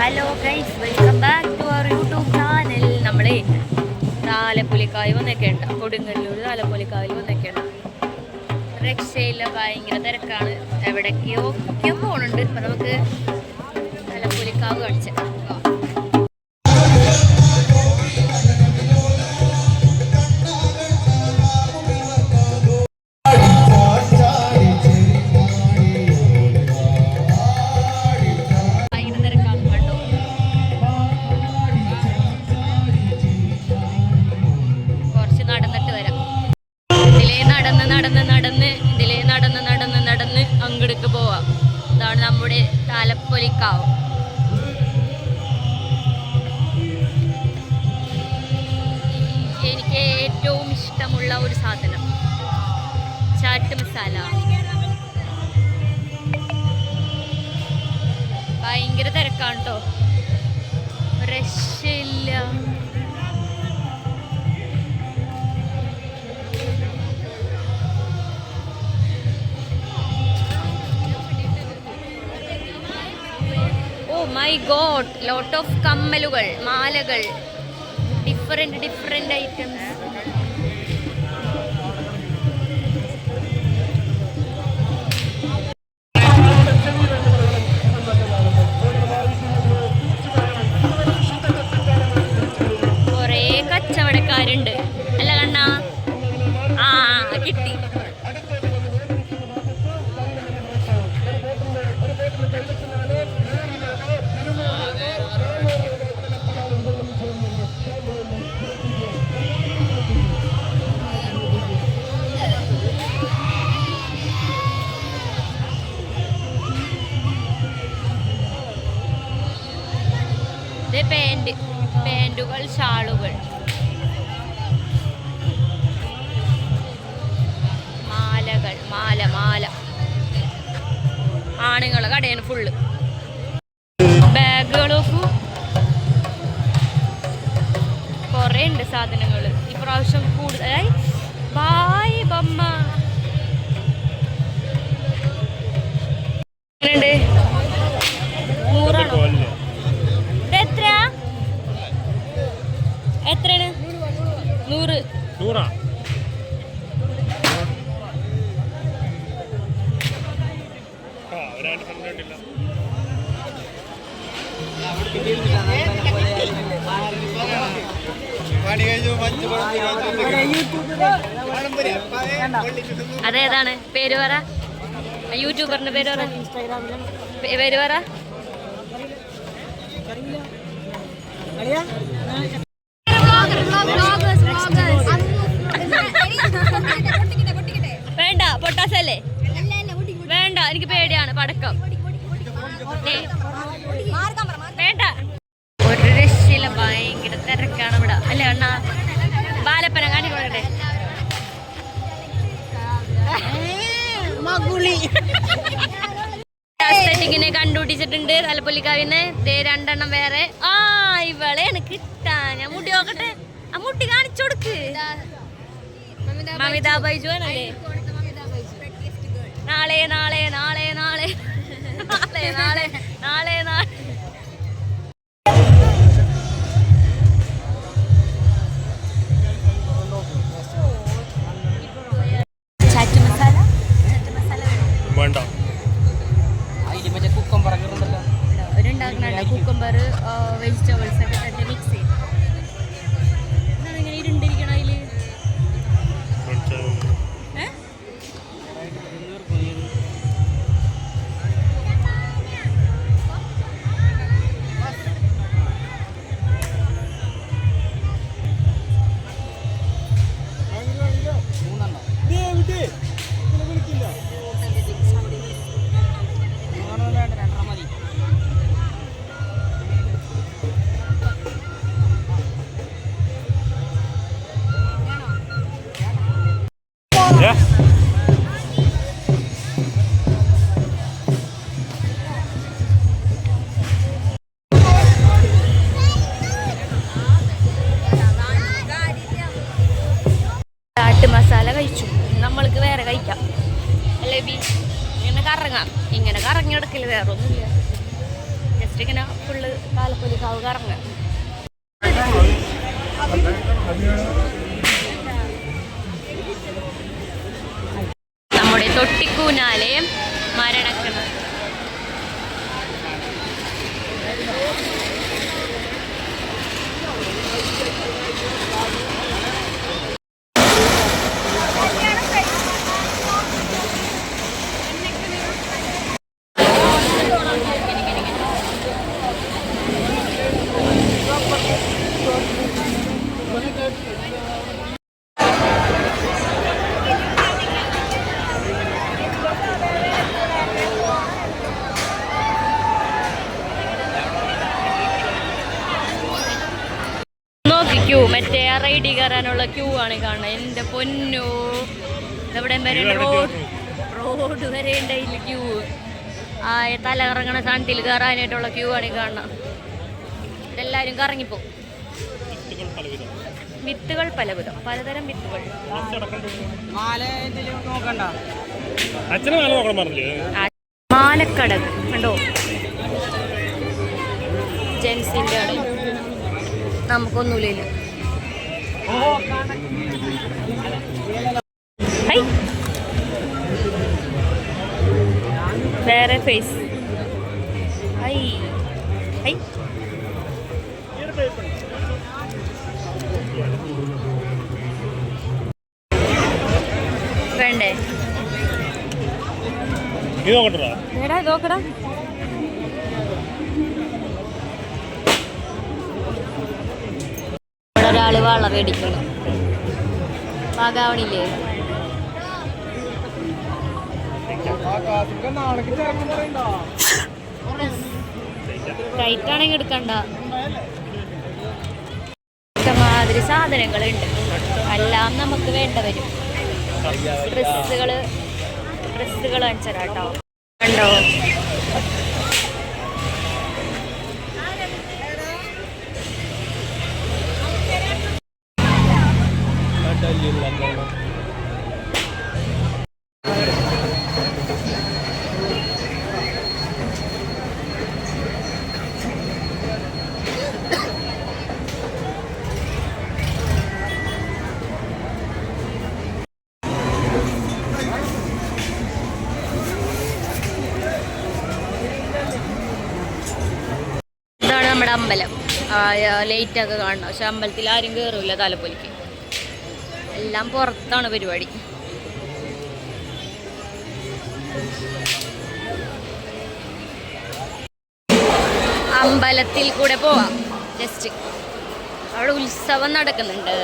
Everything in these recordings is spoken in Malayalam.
Hello guys welcome back to our YouTube channel നമ്മളെ താലപ്പൊലിക്കായ് വന്നൊക്കെയുണ്ട്. കൊടുങ്ങല്ലൂർ താലപ്പൊലിക്കാവിൽ വന്നൊക്കെയുണ്ട്. രക്ഷയില്ല ഭയങ്കര തിരക്കാണ്. എവിടേക്കോ ഒക്കെ പോകണുണ്ട് അപ്പം നമുക്ക് താലപ്പൊലിക്കാവ് കാണിച്ച് തിരക്കാണ് കേട്ടോ രക്ഷയില്ല. Oh my god lot of കമ്മലുകൾ മാലകൾ. ഡിഫറെന്റ് ഡിഫറെന്റ് ഐറ്റംസ് ഇത് പാന്റ് പാന്റുകൾ ഷാളുകൾ. മാലകൾ മാല മാല. ആണുങ്ങളെ കടയാണ് ഫുള്ള് ബാഗുകളൊക്കെ കുറേ ഉണ്ട് സാധനങ്ങൾ ഇപ്രാവശ്യം കൂടുതലായി. ബായ് ബമ്മ പേര് പറ. യൂട്യൂബറിന്റെ പേര് പറ. പേര് പറ. വേണ്ട പൊട്ടാസല്ലേ? വേണ്ട എനിക്ക് പേടിയാണ് പടക്കം. വേണ്ട. ഒരു രക്ഷയില്ല ഭയങ്കര തിരക്കാണ് ഇവിടെ. അല്ലേ അണ്ണ? ബാലപ്പന കാണിക്കൊള്ളട്ടെ അസ്തറ്റിക്കിനെ കണ്ടുപിടിച്ചിട്ടുണ്ട്. തലപ്പൊലിക്കാവിന്ന് ദേ രണ്ടെണ്ണം വേറെ. ആ ഇവളെയാണ് കിട്ടാ ഞാൻ മുടി നോക്കട്ടെ. ആ മുട്ടി കാണിച്ചു കൊടുക്ക്. മമിത ബൈജു. ആണല്ലേ? നാളെ നാളെ നാളെ നാളെ. നാളെ നാളെ നാളെ നാളെ. കുക്കുംബർ വെജിറ്റബിൾസ് ഒക്കെ മിക്സ് അല്ലേ ബി ഇങ്ങനെ കറങ്ങാം. ഇങ്ങനെ കറങ്ങി എടുക്കില്ല വേറെ ഒന്നുമില്ല ജസ്റ്റ് ഇങ്ങനെ ഫുള്ള് കാലപ്പൊലിക്കാവ് കറങ്ങാം നമ്മുടെ തൊട്ടിക്കൂനാലയം മരണക്കണം നോക്കി ക്യൂ മറ്റേ ആ റൈഡിൽ കയറാനുള്ള ക്യൂ ആണ് ഈ കാണുന്നത് എന്റെ പൊന്നു. ഇതെവിടെ വരെ റോഡ്. റോഡ് വരെ ഉണ്ടായില്ല ക്യൂ. ആ തല കറങ്ങണ സാധനത്തിൽ കയറാനായിട്ടുള്ള ക്യൂ ആണ് ഈ കാണുന്നത് ഇതെല്ലാവരും കറങ്ങിപ്പോ. വിത്തുകൾ പലവിധം. വിത്തുകൾ പലവിധം. പലതരം വിത്തുകൾ. മാലക്കടക് കണ്ടോ? ജെൻസിന്റെ ആണ് നമുക്കൊന്നുമില്ല വേറെ ഫേസ് ഹൈ ഹൈ വേണ്ടേ ഇത് നോക്കട്ടാ ഒരാൾ വള മേടിക്കണം പാകാവണില്ലേ ടൈറ്റാണെങ്കിൽ എടുക്കണ്ട. മാതിരി സാധനങ്ങളുണ്ട്. എല്ലാം നമുക്ക് വേണ്ട വരും. ഡ്രസ്സുകൾ ഡ്രസ്സുകൾ അഞ്ചരാട്ടോ അമ്പലം ലേറ്റ് ഒക്കെ കാണണം. പക്ഷെ അമ്പലത്തിൽ ആരും കയറില്ല തലപ്പൊലിക്ക് എല്ലാം പുറത്താണ് പരിപാടി. അമ്പലത്തിൽ കൂടെ പോവാം. ജസ്റ്റ് അവിടെ ഉത്സവം നടക്കുന്നുണ്ട്.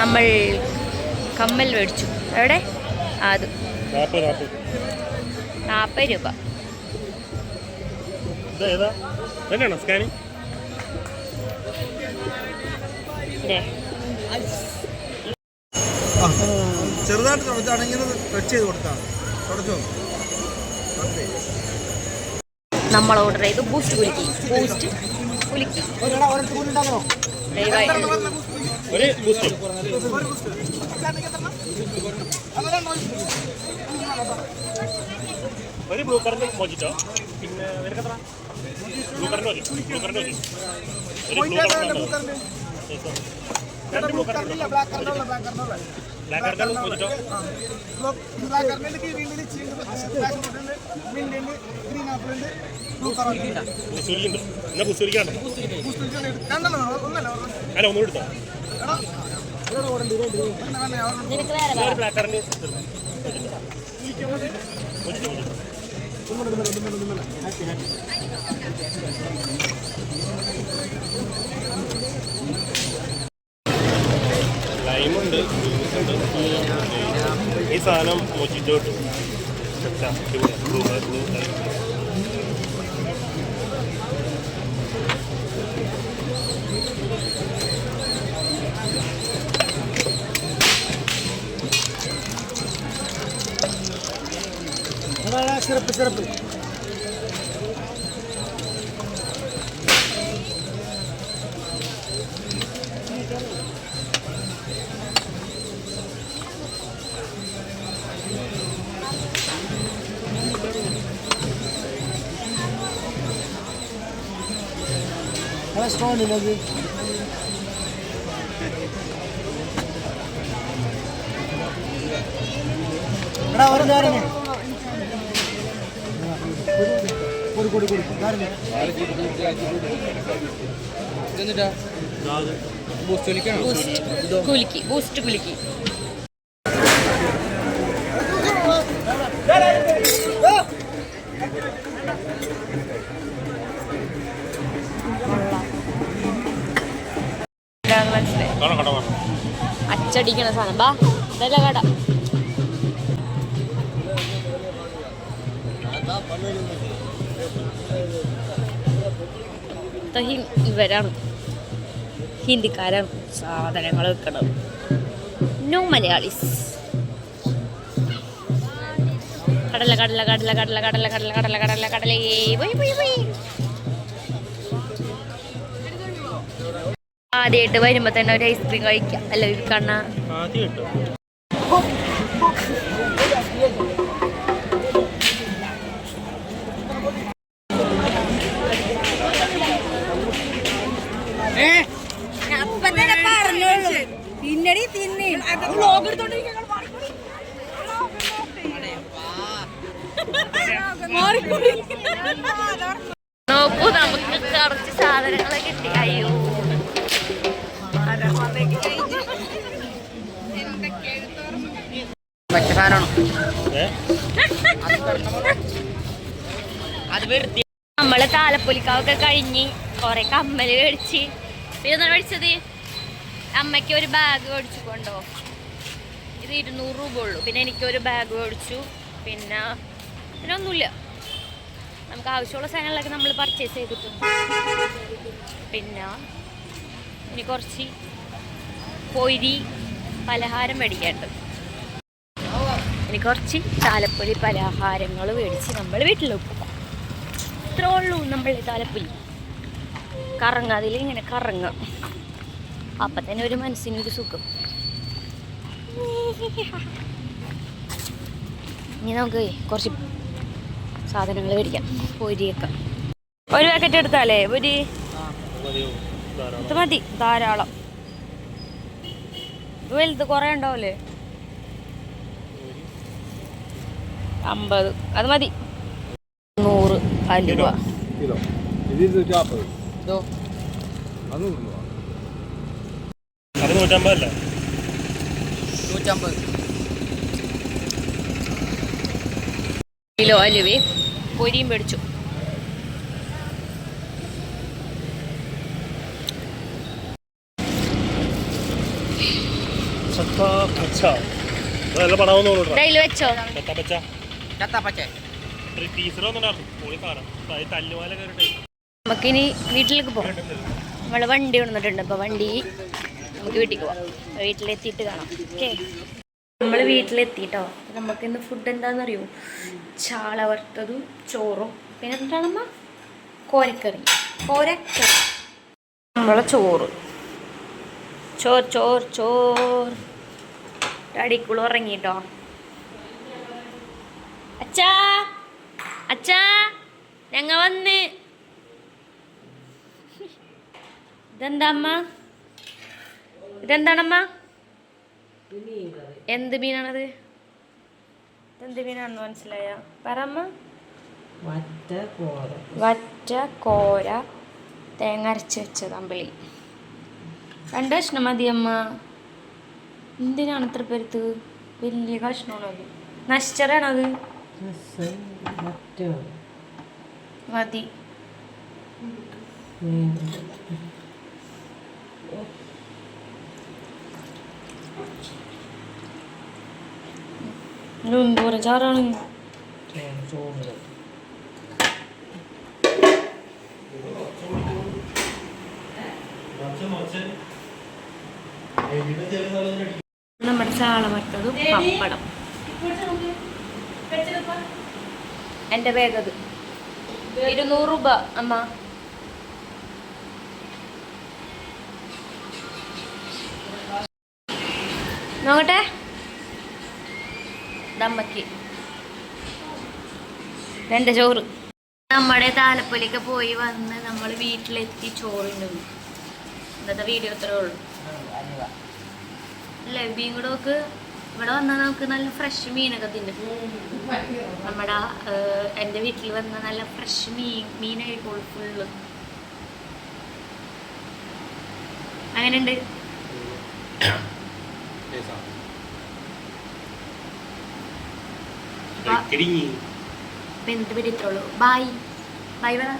നമ്മൾ കമ്മൽ മേടിച്ചു. എവിടെ? ആ, അത്. നാൽപ്പത് രൂപ. ചെറുതായിട്ട് ടച്ച് ചെയ്ത് കൊടുത്താൽ തുടച്ചോ? തുടച്ചേ. നമ്മൾ ഓർഡർ ചെയ്തു ബൂസ്റ്റ് കുലുക്കി. ബൂസ്റ്റ് കുലുക്കി. ദയവായി ഒരു ബൂസ്റ്റ് ഒരു ബ്ലൂ കറന്റ് മോജിറ്റോ പിന്നെ നിനക്കെത്ര ബ്ലൂ കറന്റ് മതി ബ്ലൂ കറന്റ് മതി ഒരു ബ്ലൂ കറന്റ് രണ്ട് blue currant black currant mojito കുസൂരിക്കുണ്ട് എന്നാ കുസൂരിക്കാണ്ടോ അല്ല ഒന്നുകൂടി എടുത്തോ നിനക്ക് വേറെ ഒരു ബ്ലാക്ക് കറന്റ് മോജിറ്റോ മോജിറ്റോ ലൈമുണ്ട് ഈ സാധനം മൊജിറ്റോ ബ്ലൂ சிறப்பு சிறப்பு. ரெஸ்டாரண்ட் என்னது அண்ணா வருங்க അച്ചടിക്കണ സാധനം. ബാ ഇതല്ല കട. പള്ളിയിൽ ഇവരാണ്. ഹിന്ദിക്കാരാണ്. സാധനങ്ങൾ വെക്കണം നോ മലയാളീസ് കടല കടല കടല കടല കടല കടല കടല കടല കടലേ. ആദ്യമായിട്ട് വരുമ്പോ തന്നെ ഒരു ഐസ്ക്രീം കഴിക്കാം. അല്ല ഒരു കണ്ണ ആദ്യം കിട്ടും തിന്നടി തിന്നി നോക്കൂ നമുക്ക് കുറച്ച് സാധനങ്ങൾ കിട്ടി. അയ്യോ. നമ്മൾ താലപ്പൊലിക്കാവൊക്കെ കഴിഞ്ഞ് കൊറേ കമ്മൽ മേടിച്ച്. പിന്നെ മേടിച്ചത്? അമ്മയ്ക്ക് ഒരു ബാഗ് മേടിച്ചു കൊണ്ടോ. ഇത് ഇരുന്നൂറ് രൂപ ഉള്ളൂ. പിന്നെ എനിക്കൊരു ബാഗ് മേടിച്ചു. പിന്നെ പിന്നെ ഒന്നുമില്ല നമുക്ക് ആവശ്യമുള്ള സാധനങ്ങളൊക്കെ നമ്മൾ പർച്ചേസ് ചെയ്തിട്ടുണ്ട്. പിന്നെ ഇനി കുറച്ച് പൊരി പലഹാരം മേടിക്കാണ്ട് ഇനി കുറച്ച് താലപ്പൊലി പലഹാരങ്ങൾ മേടിച്ച് നമ്മൾ വെക്കും ഇത്രേ ഉള്ളൂ നമ്മൾ താലപ്പൊലി. കറങ്ങാതിൽ ഇങ്ങനെ കറങ്ങുക അപ്പം തന്നെ ഒരു മനസ്സിനൊരു സുഖം. ഇനി നമുക്ക് കുറച്ച് സാധനങ്ങൾ മേടിക്കാം. പൊരിയൊക്കെ. ഒരു പാക്കറ്റ് എടുത്താലേ? പൊരി? ഇത് മതി. ധാരാളം. ഇത് വലുത് കുറേ ഉണ്ടാവില്ലേ അമ്പത്. അത് മതി. നൂറ്. അലുവ. കിലോ. ഇത് ഇരുന്നൂറ്റി നാൽപ്പത് ഇതോ. അത് ഒരു നൂറ്റമ്പത്. കിലോ അലുവേ പൊരിയും മേടിച്ചു. വെച്ചോ നമുക്കിനി വീട്ടിലേക്ക് പോകാം. നമ്മളെ വണ്ടി കൊണ്ടിട്ടുണ്ട് അപ്പൊ വണ്ടി നമുക്ക് വീട്ടിൽ പോവാം. വീട്ടിലെത്തിയിട്ട് കാണാം. ഓക്കെ? നമ്മൾ വീട്ടിലെത്തിട്ടോ? നമുക്ക് ഇന്ന് ഫുഡ് എന്താണെന്നറിയോ ചാള വറുത്തതും ചോറും. പിന്നെ എന്താണമ്മ? കോരക്കറി. കോരക്കറി. നമ്മളെ ചോറ്. ചോർ ചോർ ചോർ അടിക്കുളു ഉറങ്ങിട്ടോ? അച്ചാ അച്ചാ ഞങ്ങ വന്ന്. ഇതെന്താ അമ്മ? ഇതെന്താണമ്മ? എന്ത് മീനാണത്? എന്ത് മീനാണെന്ന് മനസ്സിലായ? പറമ്മ. വറ്റ കോര. തേങ്ങ അരച്ച് വെച്ച അമ്പളി. രണ്ട് കഷ്ണം മതി അമ്മ എന്തിനാണ് ഇത്ര പേരുത്ത്? വലിയ കഷ്ണമാണത് നശിച്ചറാണത് മതി. എന്തോരം ചാറാണ് നമ്മുടെ ചാള വറുത്തതും പപ്പടം. എന്റെ ഇരുന്നൂറ് രൂപ അമ്മ. നോക്കട്ടെ. ദമ്മക്ക് രണ്ട് ചോറ്? നമ്മുടെ താലപ്പൊലിക്ക് പോയി വന്ന് നമ്മൾ വീട്ടിലെത്തി ചോറിന് ഇന്നത്തെ വീഡിയോ അത്രേ ഉള്ളൂ. ലബിയും കൂടെ നോക്ക്. ഇവിടെ വന്നാൽ നമുക്ക് നല്ല ഫ്രഷ് മീനൊക്കെ തിന്നും. നമ്മുടെ എന്റെ വീട്ടിൽ വന്ന നല്ല ഫ്രഷ് മീൻ മീനായിക്കോളും ഫുള്ള് അങ്ങനെയുണ്ട്. അപ്പം എന്ത് പിടി ഇത്രേ ഉള്ളൂ? ബായ് ബൈ പറ